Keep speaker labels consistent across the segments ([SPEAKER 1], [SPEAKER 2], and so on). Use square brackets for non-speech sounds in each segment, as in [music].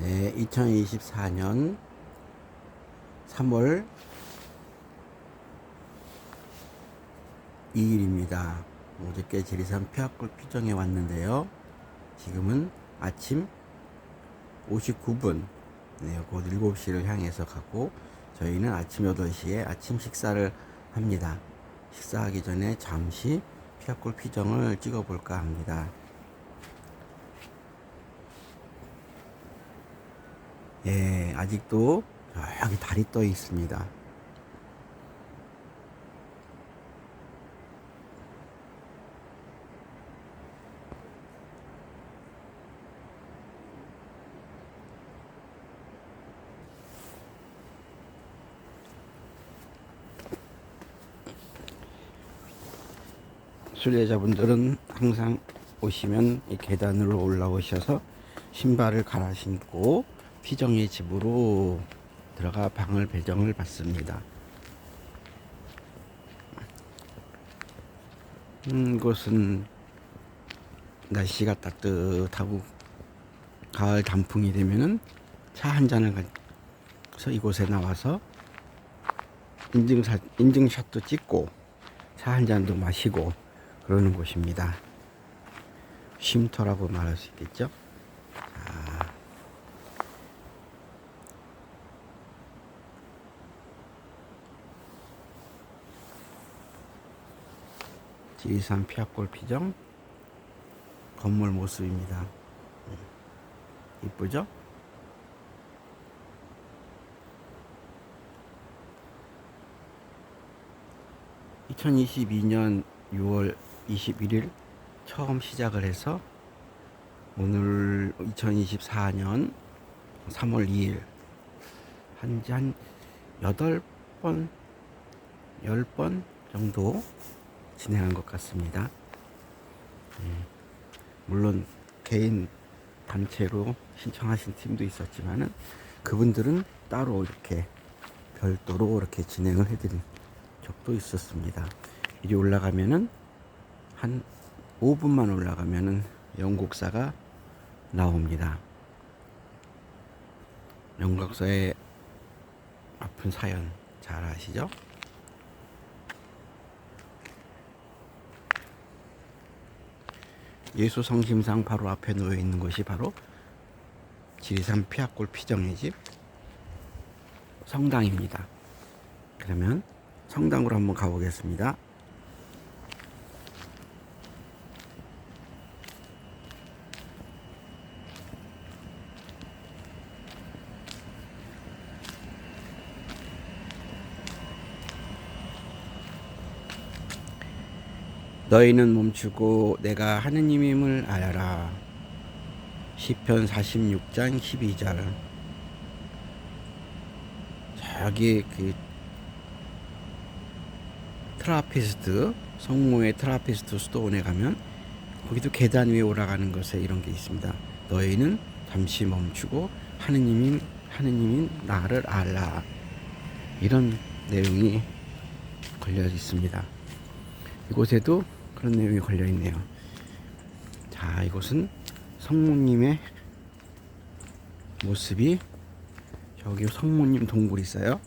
[SPEAKER 1] 네, 2024년 3월 2일입니다. 어저께 지리산 피학골 피정에 왔는데요. 지금은 아침 59분, 네, 곧 7시를 향해서 가고 저희는 아침 8시에 아침 식사를 합니다. 식사하기 전에 잠시 피학골 피정을 찍어볼까 합니다. 예, 아직도 여기 달이 떠 있습니다. 순례자분들은 항상 오시면 이 계단으로 올라오셔서 신발을 갈아 신고 피정의 집으로 들어가 방을 배정을 받습니다. 음, 이곳은 날씨가 따뜻하고 가을 단풍이 되면은 차 한 잔을 가서 이곳에 나와서 인증사, 인증샷도 찍고 차 한 잔도 마시고 그러는 곳입니다. 쉼터라고 말할 수 있겠죠? 자, 지리산 피아골 피정 건물 모습입니다. 음, 이쁘죠? (2022년 6월 21일) 처음 시작을 해서 오늘 2024년 3월 2일 한지 한 8번 10번 정도 진행한 것 같습니다. 음, 물론 개인 단체로 신청하신 팀도 있었지만은 그분들은 따로 이렇게 별도로 이렇게 진행을 해드린 적도 있었습니다. 이리 올라가면은 한 5분만 올라가면은 영국사가 나옵니다. 영국사의 아픈 사연 잘 아시죠? 예수 성심상 바로 앞에 놓여 있는 것이 바로 지리산 피아골 피정의 집 성당입니다. 그러면 성당으로 한번 가보겠습니다. 너희는 멈추고 내가 하느님임을 알아라. 시편 46장 12절. 저기 그 트라피스트 성모의 트라피스트 수도원에 가면 거기도 계단 위에 올라가는 것에 이런 게 있습니다. 너희는 잠시 멈추고 하느님인 하느님인 나를 알라. 이런 내용이 걸려 있습니다. 이곳에도 그런 내용이 걸려 있네요. 자, 이곳은 성모님의 모습이 저기 성모님 동굴 있어요.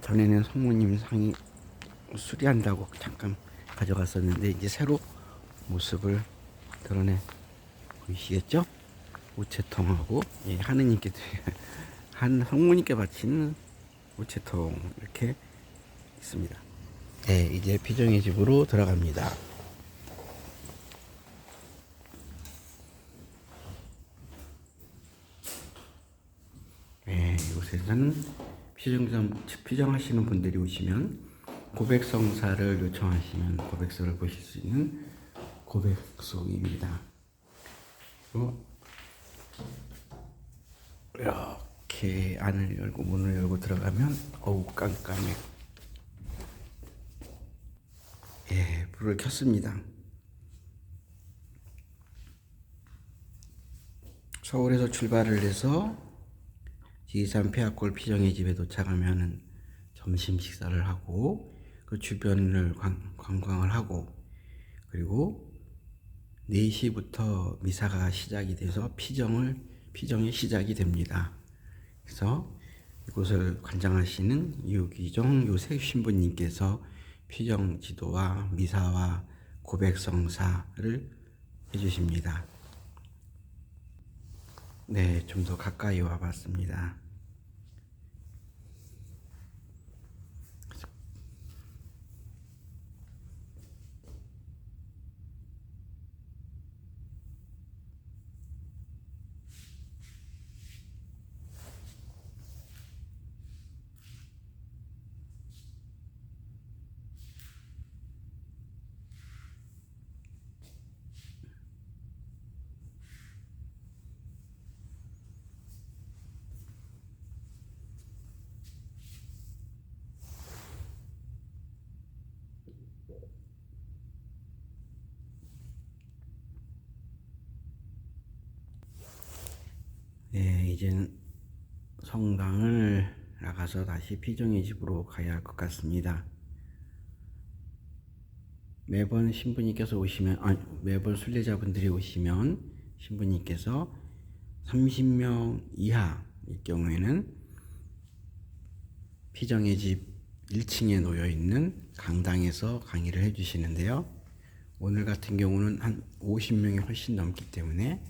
[SPEAKER 1] 전에는 성모님 상이 수리한다고 잠깐 가져갔었는데 이제 새로 모습을 드러내 보이시겠죠? 우체통하고 예, 하느님께 [laughs] 한 성모님께 바치는 우체통 이렇게 있습니다. 네, 이제 피정의 집으로 들어갑니다. 네, 이곳에서는 피정점, 피정하시는 분들이 오시면 고백성사를 요청하시면 고백서를 보실 수 있는 고백송입니다. 이렇게 안을 열고 문을 열고 들어가면 어우 깜깜해. 예, 불을 켰습니다. 서울에서 출발을 해서 지산 폐하골 피정의 집에 도착하면은 점심 식사를 하고 그 주변을 관, 관광을 하고 그리고 4시부터 미사가 시작이 돼서 피정을 피정이 시작이 됩니다. 그래서 이곳을 관장하시는 유기종 요셉 신부님께서 피정 지도와 미사와 고백성사를 해주십니다. 네, 좀 더 가까이 와봤습니다. 네, 이제는 성당을 나가서 다시 피정의 집으로 가야 할 것 같습니다. 매번 신부님께서 오시면, 아니, 매번 순례자분들이 오시면 신부님께서 30명 이하일 경우에는 피정의 집 1층에 놓여 있는 강당에서 강의를 해주시는데요. 오늘 같은 경우는 한 50명이 훨씬 넘기 때문에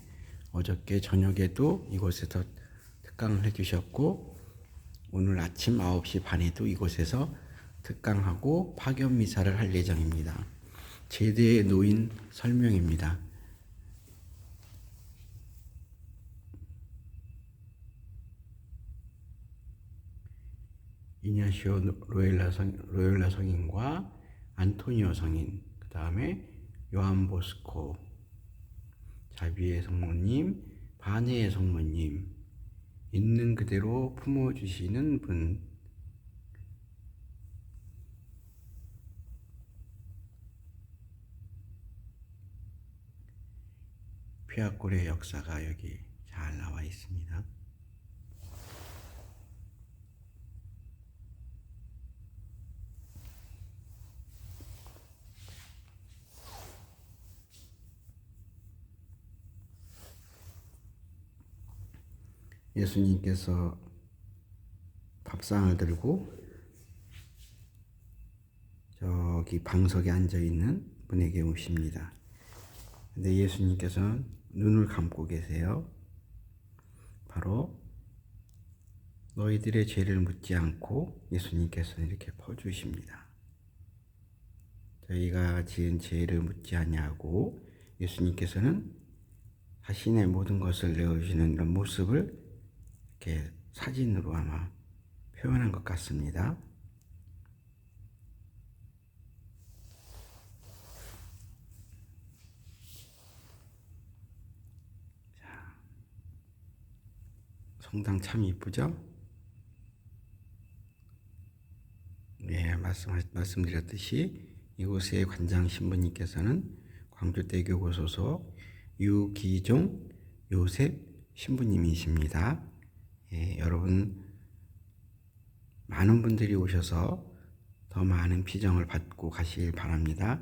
[SPEAKER 1] 어저께 저녁에도 이곳에서 특강을 해주셨고 오늘 아침 9시 반에도 이곳에서 특강하고 파견 미사를 할 예정입니다. 제대에 놓인 설명입니다. 이냐시오 로엘라 성 로엘라 성인과 안토니오 성인, 그 다음에 요한 보스코, 자비의 성모님, 반해의 성모님, 있는 그대로 품어주시는 분, 피아골의 역사가 여기 잘 나와 있습니다. 예수님께서 밥상을 들고 저기 방석에 앉아 있는 분에게 오십니다. 근데 예수님께서는 눈을 감고 계세요. 바로 너희들의 죄를 묻지 않고 예수님께서는 이렇게 퍼주십니다. 저희가 지은 죄를 묻지 않냐고 예수님께서는 자신의 모든 것을 내어주시는 이런 모습을 이렇게 사진으로 아마 표현한 것 같습니다. 자, 성당 참 이쁘죠? 네, 말씀, 말씀드렸듯이 이곳의 관장 신부님께서는 광주대교구 소속 유기종 요셉 신부님이십니다. 예, 여러분 많은 분들이 오셔서 더 많은 피정을 받고 가실 바랍니다.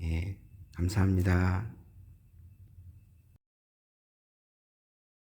[SPEAKER 1] 예, 감사합니다.